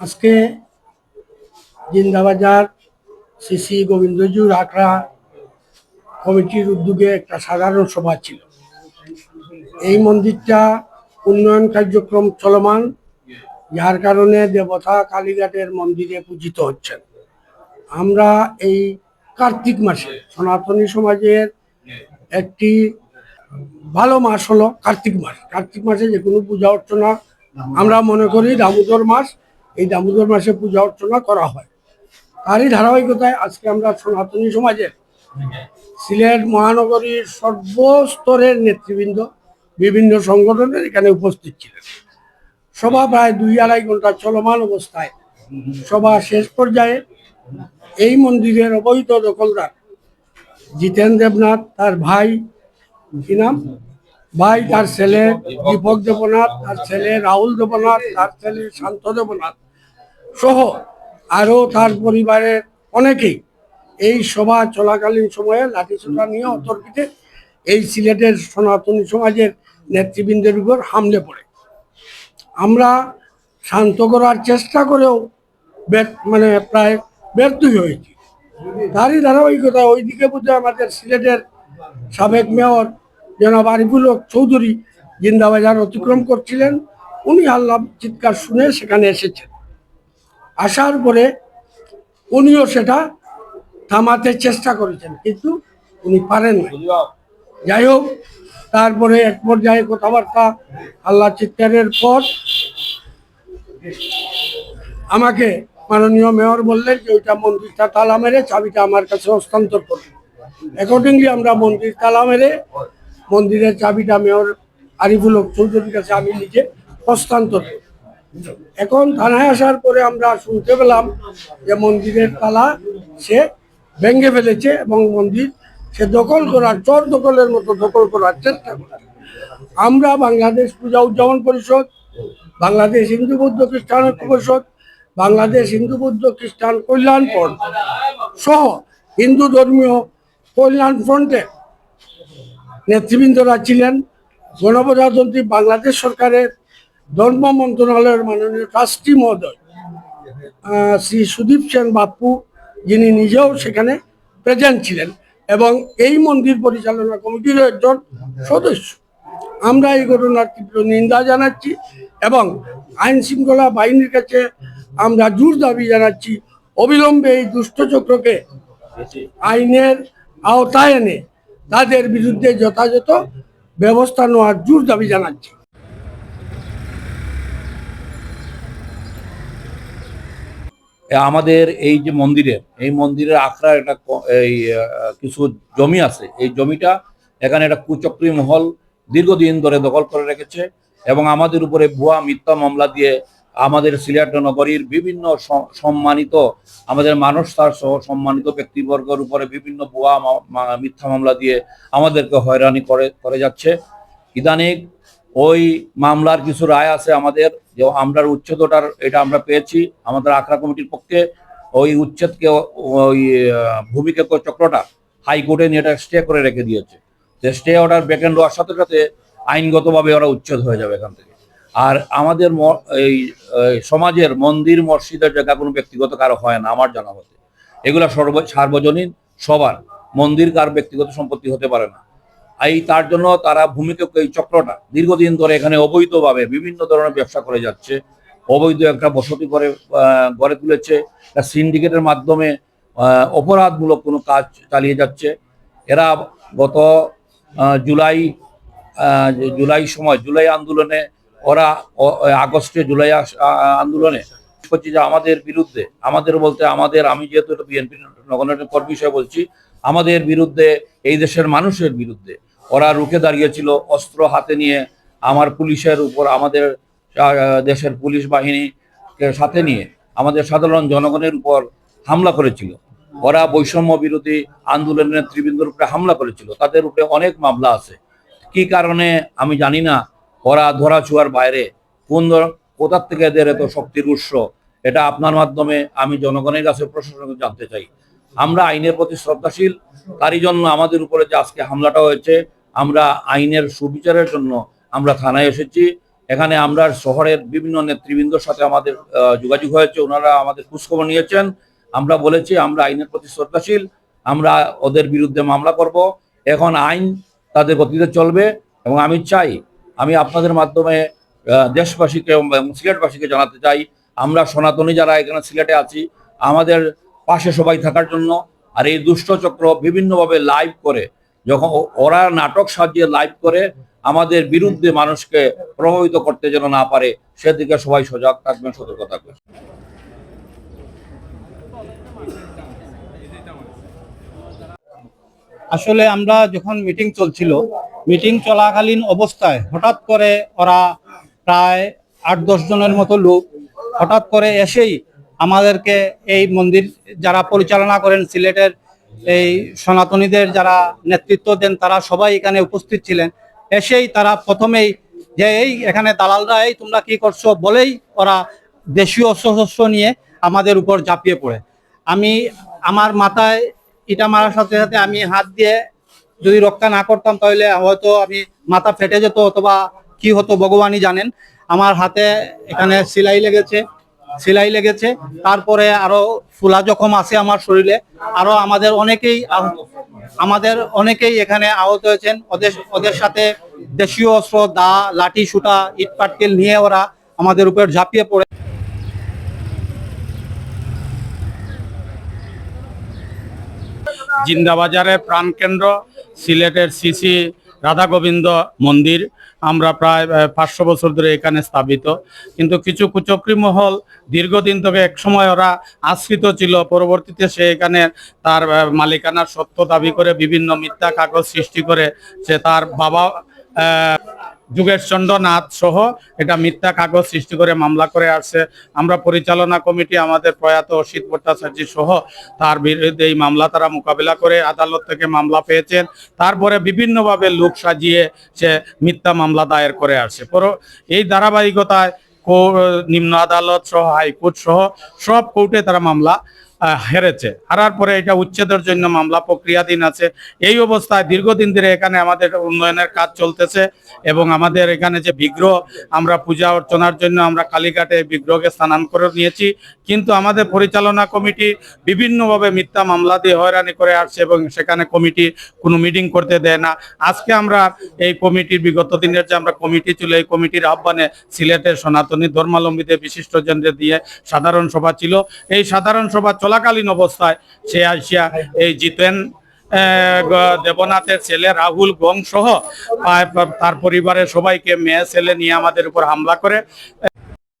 আজকে জিন্দাবাজার সিসি গোবিন্দজুর আখড়া কমিটির উদ্যোগে একটা সাধারণ সভা ছিল। এই মন্দিরটা উন্নয়ন কার্যক্রম চলমান, যার কারণে দেবতা কালীঘাটের মন্দিরে পূজিত হচ্ছেন। আমরা এই কার্তিক মাসে সনাতনী সমাজের একটি ভালো মাস হলো কার্তিক মাস। কার্তিক মাসে যে কোনো পূজা অর্চনা আমরা মনে করি দামোদর মাস। এই দামোদর মাসে পূজা অর্চনা করা হয়। তারই ধারাবাহিকতায় আজকে আমরা সনাতনী সমাজের সিলেট মহানগরীর সর্বস্তরের নেতৃবৃন্দ বিভিন্ন সংগঠনের এখানে উপস্থিত ছিলেন। সভা প্রায় দুই আড়াই ঘণ্টা চলমান অবস্থায়। সভা শেষ পর্যায়ে এই মন্দিরের অবৈধ দখলদার জিতেন দেবনাথ, তার ভাই কি নাম? ভাই, তার ছেলে দীপক দেবনাথ, তার ছেলে রাহুল দেবনাথ, তার ছেলে শান্ত দেবনাথ। সহ আরও তার পরিবারের অনেকেই এই সভা চলাকালীন সময়ে লাঠিসোঁটা নিয়ে অতর্কিতে এই সিলেটের সনাতনী সমাজের নেতৃবৃন্দের উপর হামলে পড়ে। আমরা শান্ত করার চেষ্টা করেও মানে প্রায় ব্যর্থই হয়েছি। তারই ধারাবাহিকতা ওইদিকে বুঝে আমাদের সিলেটের সাবেক মেয়র জনাব আরিফুল চৌধুরী জিন্দাবাজার অতিক্রম করছিলেন। উনি আল্লাহ চিৎকার শুনে সেখানে এসেছেন। আসার পরে উনিও সেটা থামাতে চেষ্টা করেছেন, কিন্তু উনি পারেন না যাই হোক, তারপরে এক পর্যায়ে কথাবার্তা, আল্লাহ চিৎকারের পর আমাকে মাননীয় মেয়র বললেন যে, ওইটা মন্দিরটা তালা মেরে চাবিটা আমার কাছে হস্তান্তর করবে অ্যাকর্ডিংলি আমরা মন্দির তালা মেরে, মন্দিরের চাবিটা মেয়র আরিফুল চৌধুরীর কাছে আমি নিজে হস্তান্তর করি। এখন থানায় আসার পরে আমরা শুনতে পেলাম যে মন্দিরের তালা সে ভেঙে ফেলেছে এবং মন্দির সে দখল করার, চর দখলের মতো দখল করার চেষ্টা করে আমরা বাংলাদেশ পূজা উদযাপন পরিষদ, বাংলাদেশ হিন্দু বৌদ্ধ খ্রিস্টান পরিষদ, বাংলাদেশ হিন্দু বৌদ্ধ খ্রিস্টান কল্যাণ ফ্রন্ট সহ হিন্দু ধর্মীয় কল্যাণ ফ্রন্টে নেতৃবৃন্দরা ছিলেন। গণপ্রজাতন্ত্রী বাংলাদেশ সরকারের ধর্ম মন্ত্রণালয়ের মাননীয় ট্রাস্টি মহোদয় শ্রী সুদীপ সেন বাপ্পু যিনি নিজেও সেখানে প্রেজেন্ট ছিলেন এবং এই মন্দির পরিচালনা কমিটির একজন সদস্য। আমরা এই ঘটনার তীব্র নিন্দা জানাচ্ছি এবং আইন শৃঙ্খলা বাহিনীর কাছে আমরা জোর দাবি জানাচ্ছি, অবিলম্বে এই দুষ্টচক্রকে আইনের আওতায় এনে তাদের বিরুদ্ধে যথাযথ ব্যবস্থা নেওয়ার জোর দাবি জানাচ্ছি। আমাদের এই যে মন্দিরের এই মন্দিরের আখড়া একটা এই কিছু জমি আছে। এই জমিটা এখানে একটা কুচক্রী মহল দীর্ঘদিন ধরে দখল করে রেখেছে এবং আমাদের উপরে ভুয়া মিথ্যা মামলা দিয়ে আমাদের সিলেট নগরীর বিভিন্ন সম্মানিত, আমাদের মানুষ তার সহ সম্মানিত ব্যক্তিবর্গের উপরে বিভিন্ন ভুয়া মিথ্যা মামলা দিয়ে আমাদেরকে হয়রানি করে করে যাচ্ছে। ইদানিং ওই মামলার কিছু রায় আছে আমাদের, যে আমরা উচ্ছেদটার এটা আমরা পেয়েছি, আমাদের আখড়া কমিটির পক্ষে ওই উচ্ছেদকে ওই ভূমিকে চক্রটা হাইকোর্টে নিয়ে এটা স্টে করে রেখে দিয়েছে। যে স্টে অর্ডার ব্যাকেন্ড হওয়ার সাথে সাথে আইনগতভাবে ওরা উচ্ছেদ হয়ে যাবে এখান থেকে। আর আমাদের এই সমাজের মন্দির, মসজিদের জায়গা কোনো ব্যক্তিগত কারও হয় না, আমার জানা মতে। এগুলো সর্ব সার্বজনীন, সবার। মন্দির কার ব্যক্তিগত সম্পত্তি হতে পারে না। এই তার জন্য তারা ভূমিকে এই চক্রটা দীর্ঘদিন ধরে এখানে অবৈধভাবে বিভিন্ন ধরনের ব্যবসা করে যাচ্ছে। অবৈধ একটা বসতি করে গড়ে তুলেছে। সিন্ডিকেটের মাধ্যমে অপরাধমূলক কোনো কাজ চালিয়ে যাচ্ছে। এরা গত জুলাই জুলাই সময়, জুলাই আন্দোলনে ওরা আগস্টে জুলাই আন্দোলনে করছি যে আমাদের বিরুদ্ধে, আমাদের বলতে আমাদের, আমি যেহেতু বিএনপি নগরের কর্মী হিসেবে বলছি, আমাদের বিরুদ্ধে, এই দেশের মানুষের বিরুদ্ধে ওরা রুখে দাঁড়িয়েছিল অস্ত্র হাতে নিয়ে আমার পুলিশের উপর, আমাদের দেশের পুলিশ বাহিনী সাথে নিয়ে আমাদের সাধারণ জনগণের উপর হামলা করেছিল। ওরা বৈষম্য বিরোধী আন্দোলনের নেতৃবৃন্দের উপরে হামলা করেছিল। তাদের উপরে অনেক মামলা আছে। কি কারণে আমি জানি না। ওরা ধরা ছোঁয়ার বাইরে। কোন কোথার থেকে এদের এত শক্তির উৎস? এটা আপনার মাধ্যমে আমি জনগণের কাছে প্রশাসনকে জানতে চাই। আমরা আইনের প্রতি শ্রদ্ধাশীল। তারই জন্য আমাদের উপরে যে আজকে হামলাটা হয়েছে আমরা আইনের সুবিচারের জন্য আমরা থানায় এসেছি। এখানে আমরা শহরের বিভিন্ন নেতৃবৃন্দর সাথে আমাদের যোগাযোগ হয়েছে, ওনারা আমাদের খোঁজখবর নিয়েছেন। আমরা বলেছি, আমরা আইনের প্রতি শ্রদ্ধাশীল, আমরা ওদের বিরুদ্ধে মামলা করব। এখন আইন তাদের গতিতে চলবে এবং আমি চাই, আমি আপনাদের মাধ্যমে দেশবাসীকে সিলেটবাসীকে জানাতে চাই, আমরা সনাতনী যারা এখানে সিলেটে আছি, আমাদের পাশে সবাই থাকার জন্য আর এই দুষ্টচক্র বিভিন্নভাবে লাইভ করে যখন ওরা নাটক সাজিয়ে লাইভ করে, আমাদের বিরুদ্ধে মানুষকে প্রভাবিত করতে যেন না পারে, সেদিকে সবাই সজাগ থাকবেন, সতর্ক থাকবেন। আসলে আমরা যখন মিটিং চলছিল মিটিং চলাকালীন অবস্থায় হঠাৎ করে ওরা প্রায় আট, দশ জনের মতো লোক হঠাৎ করে এসেই আমাদেরকে এই মন্দির যারা পরিচালনা করেন, সিলেটের এই সনাতনীদের যারা নেতৃত্ব দেন, তারা সবাই এখানে উপস্থিত ছিলেন। এসেই তারা প্রথমেই যে এই এখানে দালালরা, এই তোমরা কি করছ? বলেই ওরা দেশীয় অস্ত্র নিয়ে আমাদের উপর ঝাঁপিয়ে পড়ে। আমি আমার মাথায় ইটা মারার সাথে সাথে আমি হাত দিয়ে যদি রক্ষা না করতাম, তাহলে হয়তো আমি মাথা ফেটে যেত অথবা কি হতো, ভগবানই জানেন। আমার হাতে এখানে সেলাই লেগেছে। সেলাই লেগেছে। তারপরে আরও ফুলা জখম আছে আমার শরীরে। আরও আমাদের অনেকেই আমাদের অনেকেই এখানে আহত হয়েছেন। ওদের ওদের সাথে দেশীয় অস্ত্র, দা, লাঠি সুটা ইট পাটকেল নিয়ে ওরা আমাদের উপর ঝাঁপিয়ে পড়ে। জিন্দাবাজারের প্রাণকেন্দ্র, সিলেটের সিসি রাধা গোবিন্দ মন্দির। আমরা প্রায় পাঁচশো বছর ধরে এখানে স্থাপিত। কিন্তু কিছু কুচক্রী মহল দীর্ঘদিন থেকে একসময় ওরা আশ্রিত ছিল। পরবর্তীতে সে এখানে তার মালিকানার সত্য দাবি করে বিভিন্ন মিথ্যা কাগজ সৃষ্টি করে সে তার বাবা আহ, যুগেশ চন্দ্র নাথ সহ এটা মিথ্যা কাগজ সৃষ্টি করে মামলা করে আসছে। আমরা পরিচালনা কমিটি আমাদের প্রয়াত অসিত ভট্টাচার্য সহ তার বিরুদ্ধে এই মামলা তারা মোকাবিলা করে আদালত থেকে মামলা পেয়েছেন। তারপরে বিভিন্নভাবে লোক সাজিয়ে সে মিথ্যা মামলা দায়ের করে আসছে। পর এই ধারাবাহিকতায় নিম্ন আদালত সহ হাইকোর্ট সহ সব কোর্টে তারা মামলা হেরেছে। হারার পরে এটা উচ্ছেদের জন্য মামলা, প্রক্রিয়াধীন আছে। এই অবস্থায় দীর্ঘদিন ধরে এখানে আমাদের উন্নয়নের কাজ চলতেছে এবং আমাদের এখানে যে বিগ্রহ, আমরা পূজা অর্চনার জন্য আমরা কালীঘাটে বিগ্রহকে স্থানান্তর নিয়েছি। কিন্তু আমাদের পরিচালনা কমিটি বিভিন্নভাবে মিথ্যা মামলা দিয়ে হয়রানি করে আসছে এবং সেখানে কমিটি কোনো মিটিং করতে দেয় না। আজকে আমরা এই কমিটির, বিগত দিনের যে আমরা কমিটি ছিল, এই কমিটির আহ্বানে সিলেটের সনাতনী ধর্মাবলম্বীদের বিশিষ্ট জনদের দিয়ে সাধারণ সভা ছিল। এই সাধারণ সভা চলাকালীন অবস্থায় সে আসিয়া এই জিতেন দেবনাথের ছেলে রাহুল গং সহ তার পরিবারের সবাইকে মেয়ে ছেলে নিয়ে আমাদের উপর হামলা করে